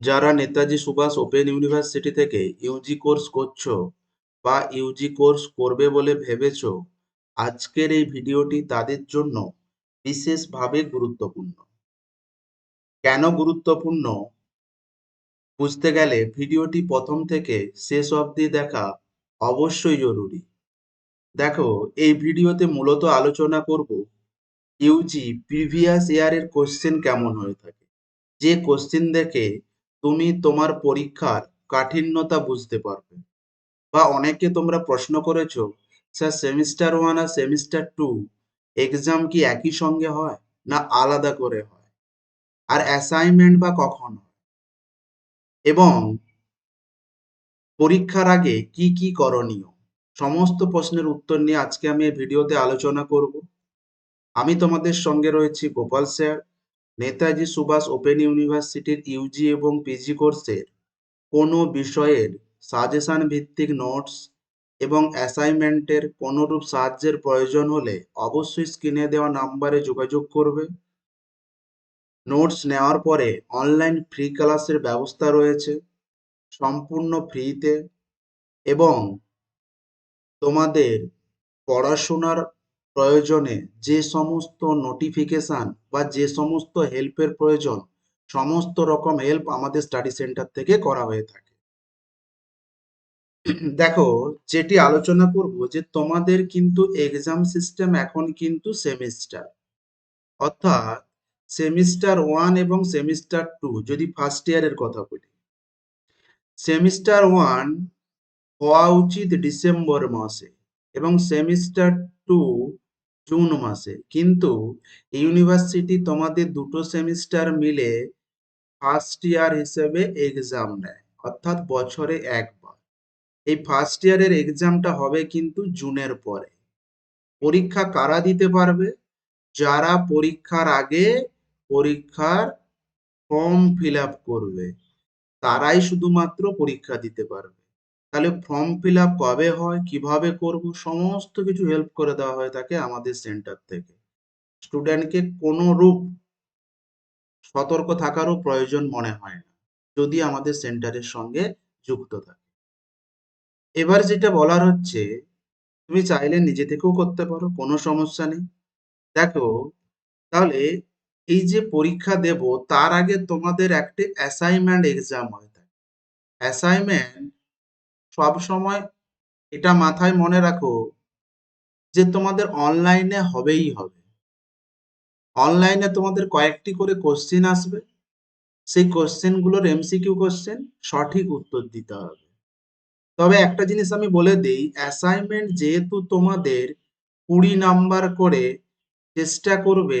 যারা Netaji Subhas open university থেকে UG course করছ বা ইউজি কোর্স করবে বলে ভেবেছো, আজকের এই ভিডিওটি তাদের জন্য বিশেষভাবে গুরুত্বপূর্ণ। কেন গুরুত্বপূর্ণ? বুঝতে গেলে ভিডিওটি প্রথম থেকে শেষ অবধি দেখা অবশ্যই জরুরি। দেখো, এই ভিডিওতে মূলত আলোচনা করব ইউজি প্রিভিয়াস ইয়ারের কোশ্চেন কেমন হয়ে থাকে। যে কোশ্চেন দেখে তুমি তোমার পরীক্ষার কাঠিন্যতা বুঝতে পারবে। বা অনেকে তোমরা প্রশ্ন করেছ, স্যার, সেমিস্টার ওয়ান আর সেমিস্টার টু এক্সাম কি একই সঙ্গে হয় না আলাদা করে হয়? আর অ্যাসাইনমেন্ট বা কখন এবং পরীক্ষার আগে কি কি করণীয়? সমস্ত প্রশ্নের উত্তর নিয়ে আজকে আমি এই ভিডিওতে আলোচনা করব। আমি তোমাদের সঙ্গে রয়েছি গোপাল স্যার। নেতাজি সুভাষ ওপেন ইউনিভার্সিটির ইউজি এবং পিজি কোর্সের কোনো বিষয়ের সাজেশান ভিত্তিক নোটস এবং অ্যাসাইনমেন্টের কোনোরূপ সাহায্যের প্রয়োজন হলে অবশ্যই স্ক্রিনে দেওয়া নাম্বারে যোগাযোগ করবে। নোটস নেওয়ার পরে অনলাইন ফ্রি ক্লাসের ব্যবস্থা রয়েছে, সম্পূর্ণ ফ্রিতে এবং তোমাদের পড়াশোনার প্রয়োজনে যে সমস্ত নোটিফিকেশান বা যে সমস্ত হেল্পের প্রয়োজন, সমস্ত রকম হেল্প আমাদের স্টাডি সেন্টার থেকে করা হয়ে থাকে। দেখো, যেটি আলোচনা করব যে তোমাদের কিন্তু এক্সাম সিস্টেম এখন কিন্তু সেমিস্টার অর্থাৎ সেমিস্টার ওয়ান এবং সেমিস্টার টু যদি ফার্স্ট ইয়ারের কথা বলি। সেমিস্টার ওয়ান হওয়া উচিত ডিসেম্বর মাসে এবং সেমিস্টার টু জুন মাসে। কিন্তু ইউনিভার্সিটি তোমাদের দুটো সেমিস্টার মিলে ফার্স্ট ইয়ার হিসেবে এক্সাম নেয়, অর্থাৎ বছরে একবার। এই ফার্স্ট ইয়ারের এক্সামটা হবে কিন্তু জুনের পরে। পরীক্ষা কারা দিতে পারবে? যারা পরীক্ষার আগে পরীক্ষার ফর্ম ফিল করবে, তারাই শুধুমাত্র পরীক্ষা দিতে পারবে। তাহলে ফর্ম ফিল কবে হয়, কীভাবে করব, সমস্ত কিছু হেল্প করে দেওয়া হয় থাকে আমাদের সেন্টার থেকে। স্টুডেন্টকে কোনো রূপ সতর্ক থাকারও প্রয়োজন মনে হয় না, যদি আমাদের সেন্টারের সঙ্গে যুক্ত থাকে। এবার যেটা বলার হচ্ছে, তুমি চাইলে নিজে থেকেও করতে পারো, কোনো সমস্যা নেই। দেখো, তাহলে এই যে পরীক্ষা দেব, তার আগে তোমাদের একটি অ্যাসাইনমেন্ট এক্সাম হয় থাকে। অ্যাসাইনমেন্ট সব সময় এটা মাথায় মনে রাখো যে তোমাদের অনলাইনে হবেই হবে। অনলাইনে তোমাদের কয়েকটি করে কোশ্চেন আসবে। সেই কোশ্চেনগুলোর এমসিকিউ কোশ্চেন সঠিক উত্তর দিতে হবে। তবে একটা জিনিস আমি বলে দিই অ্যাসাইনমেন্ট যেহেতু তোমাদের কুড়ি নাম্বার করে চেষ্টা করবে,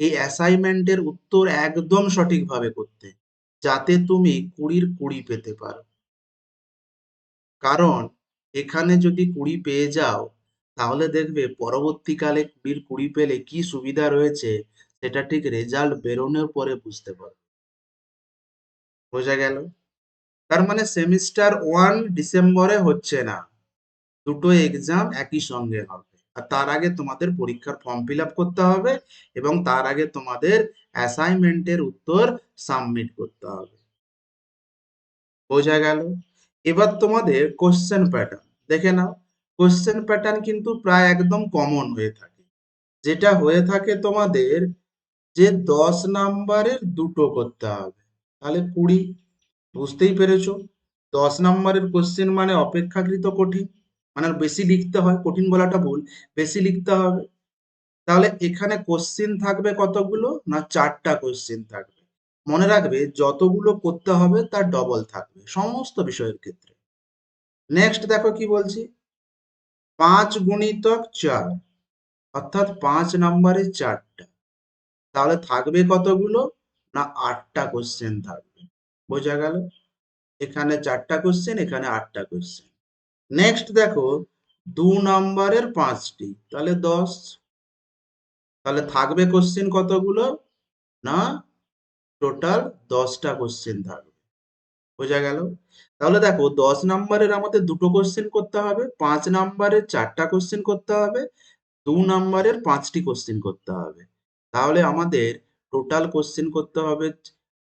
এই অ্যাসাইনমেন্টের উত্তর একদম সঠিকভাবে করতে, যাতে তুমি কুড়ির কুড়ি পেতে পারো। কারণ এখানে যদি কুড়ি পেয়ে যাও, তাহলে দেখবে পরবর্তীকালে কুড়ির কুড়ি পেলে কি সুবিধা রয়েছে সেটা ঠিক রেজাল্ট বেরোনোর পরে বুঝতে পারবে। বোঝা গেল? তার মানে সেমিস্টার ওয়ান ডিসেম্বরে হচ্ছে না। দুটো এক্সাম একই সঙ্গে হবে। আর তার আগে তোমাদের পরীক্ষার ফর্ম ফিল করতে হবে এবং তার আগে তোমাদের অ্যাসাইনমেন্টের উত্তর সাবমিট করতে হবে। বোঝা গেল? এবার তোমাদের কোশ্চেন প্যাটার্ন দেখে নাও। কোশ্চেন প্যাটার্ন কিন্তু প্রায় একদম কমন হয়ে থাকে। যেটা হয়ে থাকে তোমাদের যে দশ নাম্বারের দুটো করতে হবে। তাহলে কুড়ি, বুঝতেই পেরেছ? দশ নাম্বারের কোশ্চেন মানে অপেক্ষাকৃত কঠিন মানে বেশি লিখতে হয়, কঠিন বলাটা ভুল, বেশি লিখতে হবে। তাহলে এখানে কোশ্চেন থাকবে কতগুলো? না চারটা কোশ্চেন থাকবে। মনে রাখবে, যতগুলো করতে হবে তার ডবল থাকবে, সমস্ত বিষয়ের ক্ষেত্রে। নেক্সট দেখো কি বলছি? পাঁচ গুণিতক চার, অর্থাৎ পাঁচ নাম্বারে চারটা। তাহলে থাকবে কতগুলো? না, আটটা কোশ্চেন থাকবে। বোঝা গেল? এখানে চারটা কোশ্চেন এখানে আটটা কোশ্চেন নেক্সট দেখো, দু নম্বরের পাঁচটি, তাহলে দশ। তাহলে থাকবে কোশ্চেন কতগুলো? না টোটাল দশটা কোশ্চেন থাকবে। বোঝা গেল? তাহলে দেখো, দশ নম্বরের আমাদের দুটো কোশ্চেন করতে হবে, পাঁচ নম্বরের চারটা কোশ্চেন করতে হবে, দু নম্বরের পাঁচটি কোশ্চেন করতে হবে। তাহলে আমাদের টোটাল কোশ্চেন করতে হবে,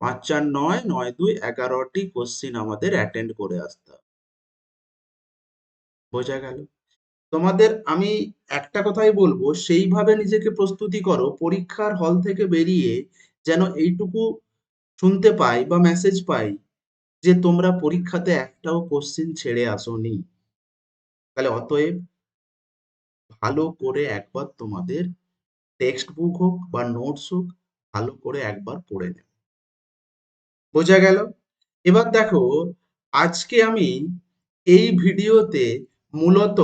পাঁচ, চার, নয় নয়, দুই, এগারোটি কোশ্চিন আমাদের অ্যাটেন্ড করে আসতে হবে। বোঝা গেল? তোমাদের আমি একটা কথাই বলব, সেইভাবে নিজেকে প্রস্তুতি করো, পরীক্ষার হল থেকে বেরিয়ে যেন এইটুকু শুনতে পাই বা মেসেজ পাই যে তোমরা পরীক্ষাতে একটাও কোশ্চিন ছেড়ে আসোনি। তাহলে অতএব ভালো করে একবার তোমাদের টেক্সট বুক হোক বা নোটস হোক, ভালো করে একবার পড়ে নেব। বোঝা গেল? এবার দেখো, আজকে আমি এই ভিডিওতে মূলত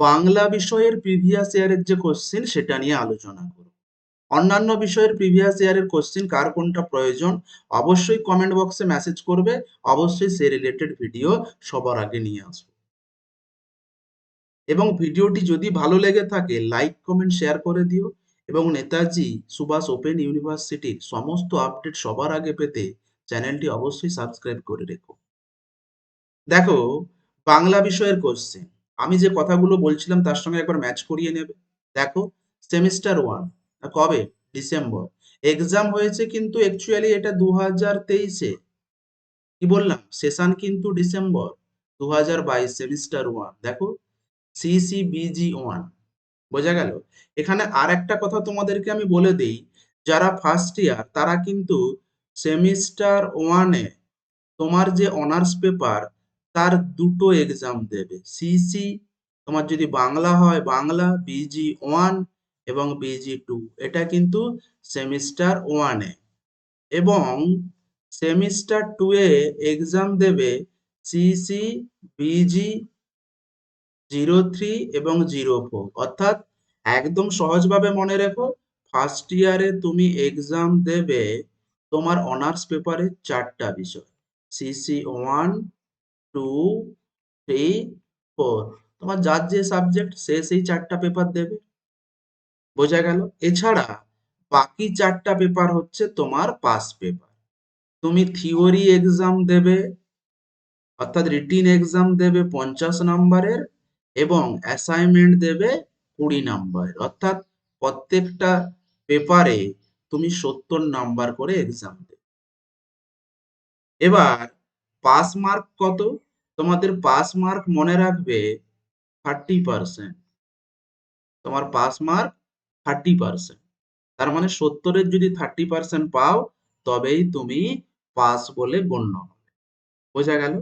বাংলা বিষয়ের প্রিভিয়াস ইয়ারের যে কোশ্চেন সেটা নিয়ে আলোচনা করব। অন্যান্য বিষয়ের প্রিভিয়াস ইয়ারের কোশ্চেন কার কোনটা প্রয়োজন, অবশ্যই কমেন্ট বক্সে মেসেজ করবে, অবশ্যই সে রিলেটেড ভিডিও সবার আগে নিয়ে আসব। এবং ভিডিওটি যদি ভালো লেগে থাকে লাইক কমেন্ট শেয়ার করে দিও। এবং নেতাজি, সুভাষ ওপেন ইউনিভার্সিটির সমস্ত আপডেট সবার আগে পেতে চ্যানেলটি অবশ্যই সাবস্ক্রাইব করে রেখো। দেখো, বাংলা বিষয়ের কোশ্চেন আমি যে কথাগুলো বলছিলাম, তার সঙ্গে একবার ম্যাচ করিয়ে নেবে। দেখো সেমিস্টার ওয়ান কবে? ডিসেম্বর। এক্সাম হয়েছে কিন্তু অ্যাকচুয়ালি এটা দু হাজার তেইশে। কি বললাম? সেশন কিন্তু ডিসেম্বর। দু হাজার বাইশ সেমিস্টার ওয়ান দেখো সিসিবিজি ওয়ান বোঝা গেল? এখানে আর একটা কথা তোমাদেরকে আমি বলে দিই, যারা ফার্স্ট ইয়ার তারা কিন্তু সেমিস্টার ওয়ানে তোমার যে অনার্স পেপার তার দুটো এক্সাম দেবে। সিসি তোমার যদি বাংলা হয়, বাংলা বিজি ওয়ান এবং বিজি টু এটা কিন্তু সেমিস্টার ওয়ানে এবং সেমিস্টার টু এ এক্সাম দেবে সিসি বিজি জিরো থ্রি এবং জিরো ফোর অর্থাৎ একদম সহজভাবে মনে রেখো ফার্স্ট ইয়ারে তুমি এক্সাম দেবে তোমার অনার্স পেপারে চারটা বিষয়। CC one two three four তোমার যার যে সাবজেক্ট সে সেই চারটা পেপার দেবে। বোঝা গেল। এছাড়া বাকি চারটা পেপার হচ্ছে তোমার পাস পেপার তুমি থিওরি এক্সাম দেবে, অর্থাৎ রিটিন এক্সাম দেবে পঞ্চাশ নম্বরের এবং অ্যাসাইনমেন্ট দেবে কুড়ি নাম্বার অর্থাৎ প্রত্যেকটা পেপারে তুমি সত্তর নাম্বার করে এক্সাম দেবে। এবার পাস মার্ক কত? তোমাদের পাস মার্ক মনে রাখবে থার্টি পার্সেন্ট তোমার পাস মার্ক থার্টি পার্সেন্ট তার মানে সত্তরের যদি থার্টি পার্সেন্ট পাও, তবেই তুমি পাস বলে গণ্য হবে। বোঝা গেল?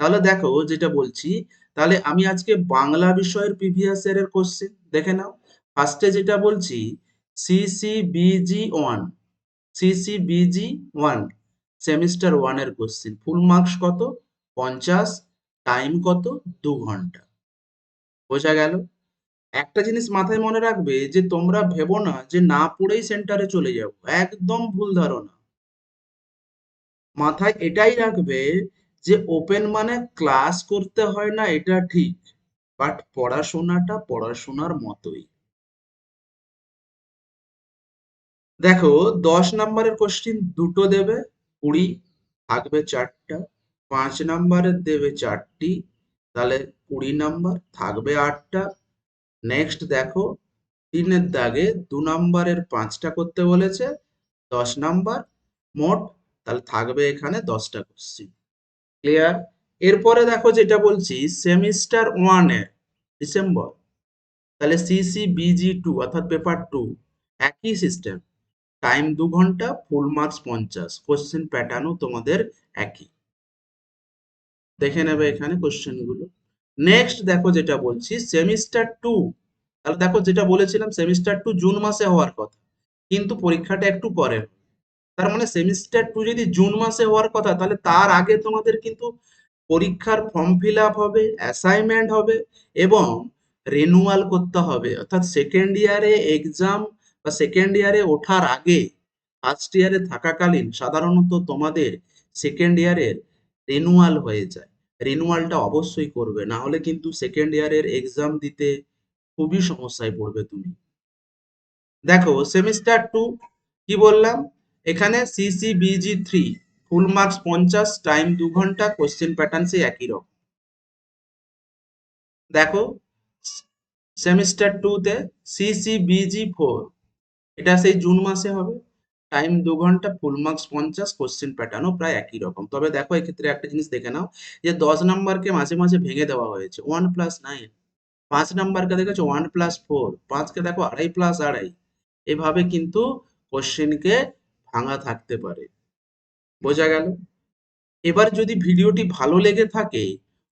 তাহলে দেখো, যেটা বলছি, তাহলে আমি আজকে বাংলা বিষয়ের প্রিভিয়াস ইয়ারের কোশ্চেন দেখে নাও। ফার্স্টে যেটা বলছি CCBG one CCBG one semester ওয়ানের কোশ্চেন ফুল মার্কস কত? পঞ্চাশ টাইম কত? দু ঘণ্টা বোঝা গেল? একটা জিনিস মাথায় মনে রাখবে যে, তোমরা ভেবো না যে, না পড়েই সেন্টারে চলে যাব একদম ভুল ধারণা। মাথায় এটাই রাখবে যে ওপেন মানে ক্লাস করতে হয় না, এটা ঠিক। বাট পড়াশোনাটা পড়াশোনার মতোই। দেখো, দশ নম্বরের কোশ্চিন দুটো দেবে, কুড়ি থাকবে চারটা, পাঁচ নম্বরের দেবে চারটি, তাহলে কুড়ি নাম্বার, থাকবে আটটা নেক্সট দেখো, তিনের দাগে দু নম্বরের পাঁচটা করতে বলেছে, দশ নাম্বার, মোট তাহলে থাকবে এখানে দশটা কোশ্চিন ক্লিয়ার এরপরে দেখো যেটা বলছি সেমিস্টার ওয়ানে ডিসেম্বর তাহলে সিসি বিজি টু অর্থাৎ পেপার টু একই সিস্টেম টাইম দু ঘণ্টা ফুল মার্কস পঞ্চাশ কোশ্চেন প্যাটার্নও তোমাদের একই। দেখে নেবে এখানে কোশ্চেনগুলো নেক্সট দেখো যেটা বলছি সেমিস্টার টু তাহলে দেখো যেটা বলেছিলাম সেমিস্টার টু জুন মাসে হওয়ার কথা। কিন্তু পরীক্ষাটা একটু পরে তার মানে সেমিস্টার টু যদি জুন মাসে হওয়ার কথা, তাহলে তার আগে তোমাদের কিন্তু পরীক্ষার ফর্ম ফিল আপ হবে অ্যাসাইনমেন্ট হবে এবং রেনুয়াল করতে হবে। অর্থাৎ সেকেন্ড ইয়ারে এক্সাম বা সেকেন্ড ইয়ারে ওঠার আগে ফার্স্ট ইয়ারে থাকাকালীন সাধারণত তোমাদের সেকেন্ড ইয়ারের রেনুয়াল হয়ে যায়। রেনুয়ালটা অবশ্যই করবে। না হলে কিন্তু সেকেন্ড ইয়ারের এক্সাম দিতে খুবই সমস্যায় পড়বে তুমি। দেখো সেমিস্টার টু কি বললাম? এখানে সিসিবিজি থ্রি ফুল মার্কস পঞ্চাশ টাইম দু ঘণ্টা কোশ্চেন প্যাটার্ন সেই একই রকম। দেখো সেমিস্টার টুতে সিসিবিজি ফোর এটা সেই জুন মাসে হবে। টাইম দু ঘণ্টা ফুল মার্কস পঞ্চাশ কোশ্চেন প্যাটার্নও প্রায় একই রকম। তবে দেখো এক্ষেত্রে একটা জিনিস দেখে নাও যে দশ নাম্বারকে মাঝে মাঝে ভেঙে দেওয়া হয়েছে। ওয়ান প্লাস নাইন পাঁচ নাম্বারকে দেখেছ ওয়ান প্লাস ফোর পাঁচকে দেখো আড়াই প্লাস আড়াই। এভাবে কিন্তু কোশ্চেনকে ভাঙা থাকতে পারে। বোঝা গেল? এবার যদি ভিডিওটি ভালো লেগে থাকে,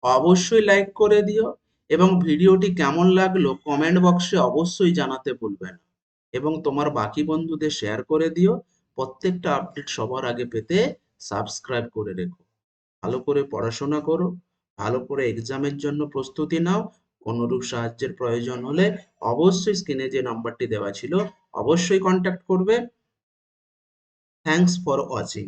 অবশ্যই লাইক করে দিও এবং ভিডিওটি কেমন লাগল কমেন্ট বক্সে অবশ্যই জানাতে ভুলবে না। এবং তোমার বাকি বন্ধুদের শেয়ার করে দিও। প্রত্যেকটা আপডেট সবার আগে পেতে সাবস্ক্রাইব করে রেখো। ভালো করে পড়াশোনা করো, ভালো করে এক্সামের জন্য প্রস্তুতি নাও। কোনোরূপ সাহায্যের প্রয়োজন হলে অবশ্যই স্ক্রিনে যে নাম্বারটি দেওয়া ছিল, অবশ্যই কন্ট্যাক্ট করবে। Thanks for watching